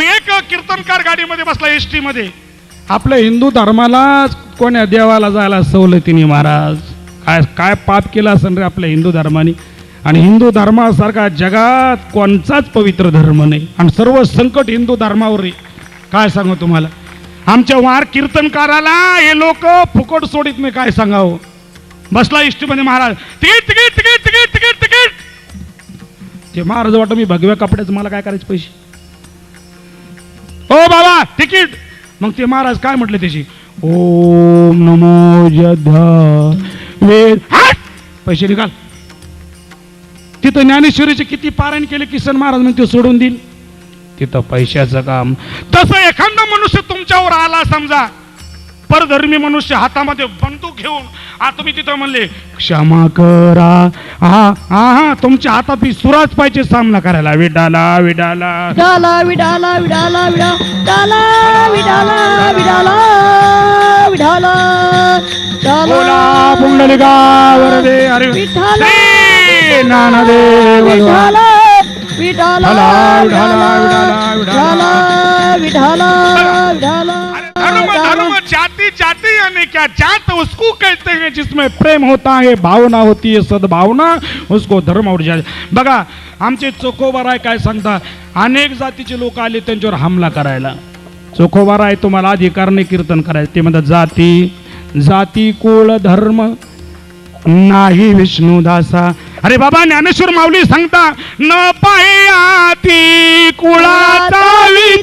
एक कीर्तनकार गाडीमध्ये बसला एसमध्ये आपल्या हिंदू धर्माला कोण्या देवाला जायला सवलतीने महाराज? काय काय पाप केलं असेल रे आपल्या हिंदू धर्माने? आणि हिंदू धर्मासारखा जगात कोणचाच पवित्र धर्म नाही. आणि सर्व संकट हिंदू धर्मावर आहे. काय सांगू तुम्हाला? आमच्या वार कीर्तनकाराला हे लोक फुकट सोडित नाही काय सांगावं? बसला इष्टीमध्ये Maharaj. Ticket ticket ticket ticket ticket ticket. ते महाराज वाटतं मी भगव्या कपड्याचं मला काय करायचे पैसे? ओ बाबा तिकीट! मग ते महाराज काय म्हटले त्याची? ओम नमो वेद पैसे निघाल तिथं ज्ञानेश्वरीचे किती पारायण केले किसन महाराज मग ते सोडून देईल. तिथं पैशाचं काम. तसं एखादा मनुष्य तुमच्यावर आला समजा. परधर्मी मनुष्य हातामध्ये बंदूक घेऊन आ तुम्ही तिथं म्हणले क्षमा करा. हा हा हा तुमच्या हातात ही सुराज पाहिजे सामना करायला. विडाला विडाला. विडाला विडाला विडाला विडाला विडाला विडाला विडाला. बोला पुंडलिका वरदे अरे विठ्ठल. श्री ज्ञानदेव विडाला विडाला विडाला, विडाला, विडाला, जाति जाति यानी क्या जात उसको कहते हैं जिसमें प्रेम होता है भावना होती है सद्भावना उसको धर्म और जात। बघा आमचे चोखोबाराय काय सांगता? अनेक जातीचे लोक आले त्यांच्यावर हमला करायला. चोखोबाराय तुम्हाला अधिकार नाही कीर्तन करायचं. ते म्हणतात जाती जाती कुळ धर्म नाही विष्णुदासा अरे बाबा ज्ञानेश्वर माऊली सांगता न पायाती कुळाचा विचार